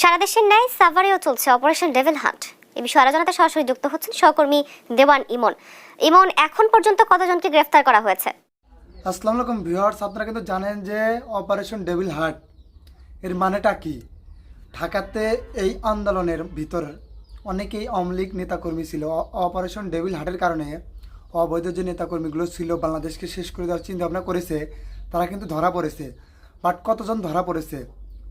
সারা দেশের ন্যায় সাভারেও চলছে অপারেশন ডেভিল হান্ট এ বিষয়ে আরও জানাতে সরাসরি যুক্ত হচ্ছেন সহকর্মী দেওয়ান ইমন। ইমন, এখন পর্যন্ত কতজনকে গ্রেফতার করা হয়েছে? আসসালামু আলাইকুম ভিউয়ার্স, আপনারা কিন্তু জানেন যে অপারেশন ডেভিল হার্ট এর মানেটা কি? ঢাকাতে এই আন্দোলনের ভিতর অনেকেই আওয়ামী লীগ নেতাকর্মী ছিল। অপারেশন ডেভিল হার্টের কারণে অবৈধ যে নেতাকর্মীগুলো ছিল, বাংলাদেশকে শেষ করে দেওয়ার চিন্তা ভাবনা করেছে, তারা কিন্তু ধরা পড়েছে। বাট কতজন ধরা পড়েছে?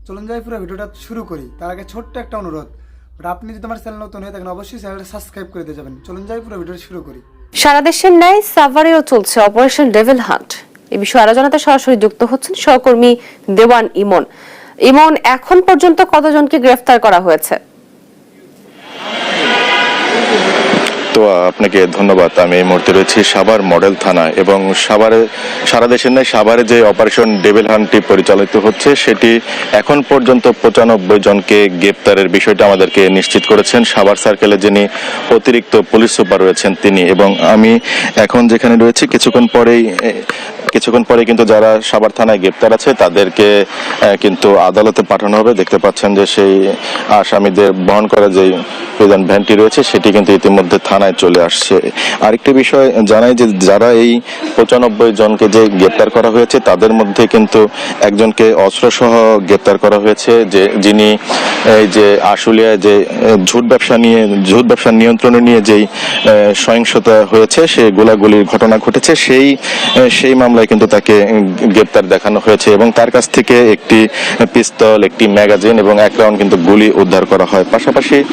চলুন যাই পুরো ভিডিওটা শুরু করি। তার আগে ছোট্ট একটা অনুরোধ। বাট আপনি যদি আমার চ্যানেল নতুন হয়ে থাকেন, অবশ্যই চ্যানেলটা সাবস্ক্রাইব করে দিয়ে যাবেন। চলুন যাই পুরো ভিডিওটা শুরু করি। সারা দেশের ন্যায় সাভারেও চলছে অপারেশন ডেভিল হান্ট এই বিষয়ে আরও জানাতে সরাসরি যুক্ত হচ্ছেন সহকর্মী দেওয়ান ইমন। ইমন, এখন পর্যন্ত কতজনকে গ্রেফতার করা হয়েছে? তো আপনাকে ধন্যবাদ। আমি এই মুহূর্তে রয়েছি সাভার মডেল থানা এবং সাভারে, সারা দেশের নয় সাভারে যে অপারেশন ডেভিল হান্টটি পরিচালিত হচ্ছে, সেটি এখন পর্যন্ত পঁচানব্বই জনকে গ্রেপ্তারের বিষয়টা আমাদেরকে নিশ্চিত করেছেন সাভার সার্কেলে যিনি অতিরিক্ত পুলিশ সুপার রয়েছেন তিনি এবং আমি এখন যেখানে রয়েছি, কিছুক্ষণ পরেই কিছুক্ষণ পরে কিন্তু যারা সাভার থানায় গ্রেপ্তার আছে, তাদেরকে কিন্তু আদালতে পাঠানো হবে। দেখতে পাচ্ছেন যে সেই আসামিদের বহন করা যে প্রধান ভ্যানটি রয়েছে, সেটি কিন্তু ইতিমধ্যে থানায় চলে আসছে। আরেকটি বিষয় জানাই যে যারা এই পঁচানব্বই জনকে যে গ্রেপ্তার করা হয়েছে, তাদের মধ্যে কিন্তু একজনকে অস্ত্রসহ গ্রেপ্তার করা হয়েছে, যে যিনি এই যে আশুলিয়ায় যে ঝুট ব্যবসা নিয়ে, ঝুট ব্যবসা নিয়ন্ত্রণে নিয়ে যেই সহিংসতা হয়েছে, সে গোলাগুলির ঘটনা ঘটেছে, সেই সেই মামলায় কিন্তু তাকে গ্রেপ্তার দেখানো হয়েছে এবং তার কাছ থেকে একটি পিস্তল, একটি ম্যাগাজিন এবং এক রাউন্ড কিন্তু গুলি উদ্ধার করা হয়। পাশাপাশি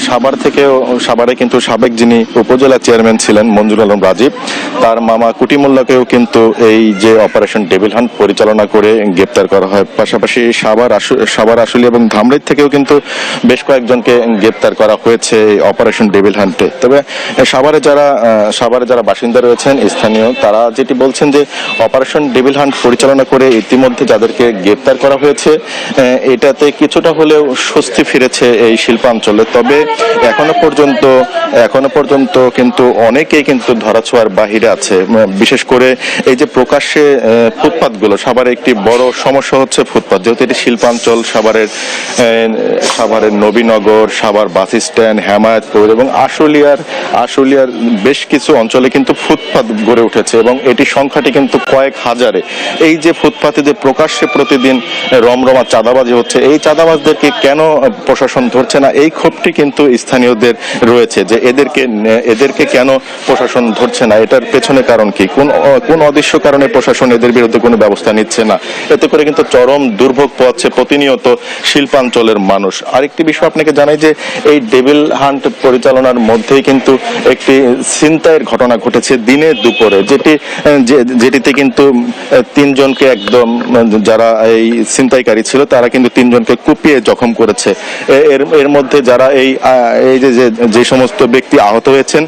সাবার থেকেও, সাভারে কিন্তু সাবেক যিনি উপজেলা চেয়ারম্যান ছিলেন মঞ্জুর আলম রাজীব, তার মামা কুটিমুল্লাকেও কিন্তু এই যে অপারেশন ডেভিল হান্ট পরিচালনা করে গ্রেপ্তার করা হয়। পাশাপাশি সাভার আশু- সাভার আসলি এবং ধামরাই থেকেও কিন্তু বেশ কয়েকজনকে গ্রেপ্তার করা হয়েছে এই অপারেশন ডেভিল হান্টে। তবে সাভারে যারা সাভারে যারা বাসিন্দা রয়েছেন, স্থানীয়, তারা যেটি বলছেন যে অপারেশন ডেভিল হান্ট পরিচালনা করে ইতিমধ্যে যাদেরকে গ্রেপ্তার করা হয়েছে এটাতে কিছুটা হলেও স্বস্তি ফিরেছে এই শিল্পাঞ্চলে। তবে এখনও পর্যন্ত এখনও পর্যন্ত কিন্তু অনেকেই কিন্তু ধরাছোঁয়ার বাহিরে আছে। বিশেষ করে এই যে প্রকাশ্যে ফুটপাতগুলো সাভারে একটি বড় সমস্যা হচ্ছে ফুটপাত। যেহেতু এটি শিল্পাঞ্চল, সাভারের সাভারের নবীনগর, সাভার বাস স্ট্যান্ড, হেমায়তপুর এবং আশুলিয়ার আশুলিয়ার বেশ কিছু অঞ্চলে কিন্তু ফুটপাত গড়ে উঠেছে এবং এটি সংখ্যাটি কিন্তু কয়েক হাজারে। এই যে ফুটপাতে যে প্রকাশ্যে প্রতিদিন রমরমা চাঁদাবাজি হচ্ছে, এই চাঁদাবাজদেরকে কেন প্রশাসন ধরছে না? এই ক্ষোভটি কিন্তু স্থানীয়দের রয়েছে যে এদেরকে এদেরকে কেন প্রশাসন ধরছে না? এটার পেছনে কারণ কি? কোন কোন অদৃশ্য কারণে প্রশাসন এদের বিরুদ্ধে কোনো ব্যবস্থা নিচ্ছে না? এতে করে কিন্তু চরম দুর্ভোগ পোয়াচ্ছে প্রতিনিয়ত শিল্পাঞ্চলের মানুষ। আরেকটি বিষয় আপনাকে জানাই যে এই ডেভিল হান্ট পরিচালনার মধ্যেই কিন্তু একটি ছিনতাইয়ের ঘটনা ঘটেছে দিনে দুপুরে, যেটি যেটিতে কিন্তু তিনজনকে একদম যারা এই ছিনতাইকারী ছিল, তারা কিন্তু তিনজনকে কুপিয়ে জখম করেছে। এর এর মধ্যে যারা এই এই যে, যে- সমস্ত ব্যক্তি আহত হয়েছেন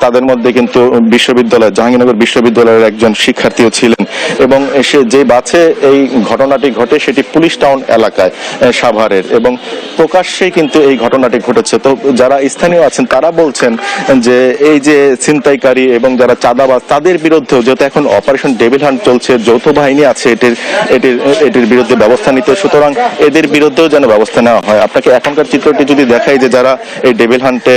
তাদের মধ্যে কিন্তু বিশ্ববিদ্যালয়, জাহাঙ্গীরনগর বিশ্ববিদ্যালয়ের একজন শিক্ষার্থীও ছিলেন। এবং সে যে বাসে এই ঘটনাটি ঘটে সেটি পুলিশ টাউন এলাকায় সাভারের। এবং প্রকাশ্যেই কিন্তু এই ঘটনাটি ঘটেছে। তো যারা স্থানীয় আছেন, তারা বলছেন যে, এই যে ছিনতাইকারী এবং যারা চাঁদাবাজ, তাদের বিরুদ্ধেও যেহেতু এখন অপারেশন ডেভিল হান্ট চলছে, যৌথ বাহিনী আছে এটির এটির এটির বিরুদ্ধে ব্যবস্থা নিতে, সুতরাং এদের বিরুদ্ধেও যেন ব্যবস্থা নেওয়া হয়। আপনাকে এখনকার চিত্রটি যদি দেখাই যে যারা এই ডেভিল হান্টে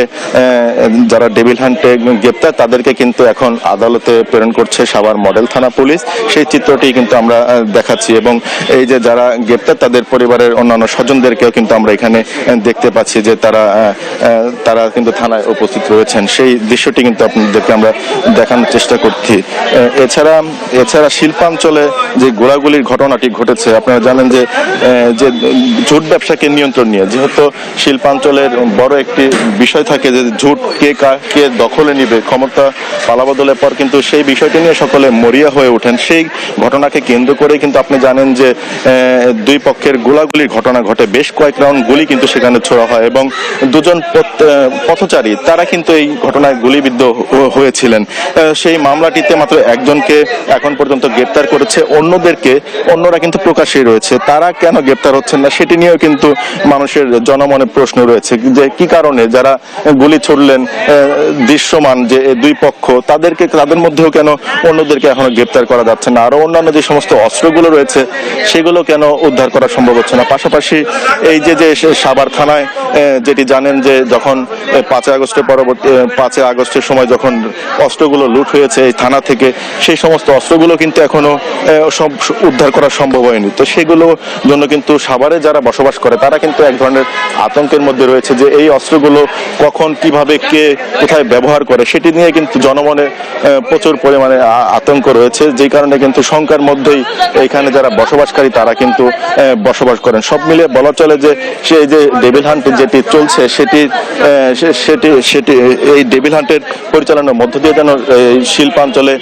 যারা ডেভিল হান্টে গ্রেপ্তার, তাদেরকে কিন্তু এখন আদালতে প্রেরণ করছে সাভার মডেল থানা পুলিশ। সেই চিত্রটি কিন্তু আমরা দেখাচ্ছি এবং এই যে যারা গ্রেপ্তার, তাদের পরিবারের অন্যান্য স্বজনদেরকেও কিন্তু আমরা এখানে দেখতে পাচ্ছি যে তারা তারা কিন্তু থানায় উপস্থিত রয়েছেন। সেই দৃশ্যটি কিন্তু আপনাদেরকে আমরা দেখানোর চেষ্টা করছি। এছাড়া এছাড়া শিল্পাঞ্চলে যে গোলাগুলির ঘটনাটি ঘটেছে, আপনারা জানেন যে যে ঝুট ব্যবসাকে নিয়ন্ত্রণ নিয়ে, যেহেতু শিল্পাঞ্চলের বড় একটি বিষয় থাকে যে ঝুট কে কা- কে দখলে নিবে, ক্ষমতা পালাবদলের পর কিন্তু সেই বিষয়টি নিয়ে সকলে মরিয়া হয়ে ওঠেন। সেই ঘটনাকে কেন্দ্র করে কিন্তু আপনি জানেন যে দুই পক্ষের গোলাগুলির ঘটনা ঘটে। বেশ কয়েক রাউন্ড গুলি কিন্তু সেখানে ছোড়া হয় এবং দুজন পথচারী, তারা কিন্তু এই ঘটনায় গুলিবিদ্ধ হয়েছিলেন। সেই মামলাটিতে মাত্র একজনকে এখন পর্যন্ত গ্রেপ্তার করেছে, অন্যদেরকে, অন্যরা কিন্তু প্রকাশ্যে রয়েছে। তারা কেন গ্রেপ্তার হচ্ছেন না সেটি নিয়েও কিন্তু মানুষের জনমনে প্রশ্ন রয়েছে। যে কি কারণে যারা গুলি ছুড়লেন দৃশ্যমান যে দুই পক্ষ, তাদেরকে, তাদের মধ্যেও কেন অন্যদেরকে এখনও গ্রেপ্তার করা যাচ্ছে না? আরও অন্যান্য যে সমস্ত অস্ত্রগুলো রয়েছে, সেগুলো কেন উদ্ধার করা সম্ভব হচ্ছে না? পাশাপাশি এই যে যে সে সাভার থানায় যেটি জানেন যে যখন পাঁচই আগস্টের পরবর্তী পাঁচই আগস্টের সময় যখন অস্ত্রগুলো লুট হয়েছে এই থানা থেকে সেই সমস্ত অস্ত্রগুলো কিন্তু এখনও সব উদ্ধার করা সম্ভব হয়নি। তো সেগুলো জন্য কিন্তু সাভারে যারা বসবাস করে, তারা কিন্তু এক ধরনের আতঙ্কের মধ্যে রয়েছে যে এই অস্ত্রগুলো কখন কীভাবে কে কোথায় ব্যবহার করে, সেটি নিয়ে কিন্তু জনমনে প্রচুর পরিমাণে আতঙ্ক রয়েছে। যেই কারণে কিন্তু শঙ্কার মধ্যেই এখানে যারা বসবাসকারী, তারা কিন্তু বসবাস করেন। সব মিলিয়ে বলা চলে যে সেই যে ডেভিল হান্ট যেটি চলছে, সেটি সেটি সেটি, এই ডেভিল হান্টের পরিচালনার মধ্য দিয়ে যেন শিল্পাঞ্চলে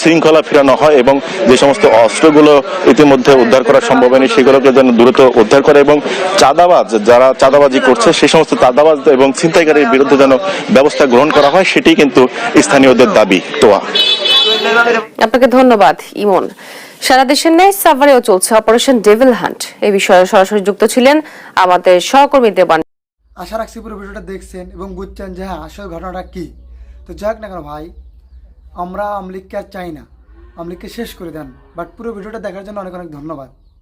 শৃঙ্খলা ফেরানো হয় এবং যে সমস্ত অস্ত্রগুলো ইতিমধ্যে উদ্ধার করা সম্ভব হয়নি সেগুলোকে যেন দ্রুত উদ্ধার করে এবং চাঁদাবাজ যারা চাঁদাবাজি করছে সেই সমস্ত চাঁদাবাজ এবং ছিনতাইকারীর বিরুদ্ধে যেন ব্যবস্থা গ্রহণ করা হয় সেটি কিন্তু স্থানীয়দের দাবি তোয়া। আপনাকে ধন্যবাদ ইমন। সারা দেশের ন্যায় সাভারেও চলছে অপারেশন ডেভিল হান্ট। এই বিষয়ে সরাসরি যুক্ত ছিলেন আমাদের সহকর্মী দেবান। আশা রাখছি পুরো ভিডিওটা দেখছেন এবং বুঝছেন যে হ্যাঁ আসল ঘটনাটা কি। তো যাক না কেন ভাই আমরা আমলিককে আর চাই না। আমলিককে শেষ করে দেন। বাট পুরো ভিডিওটা দেখার জন্য অনেক অনেক ধন্যবাদ।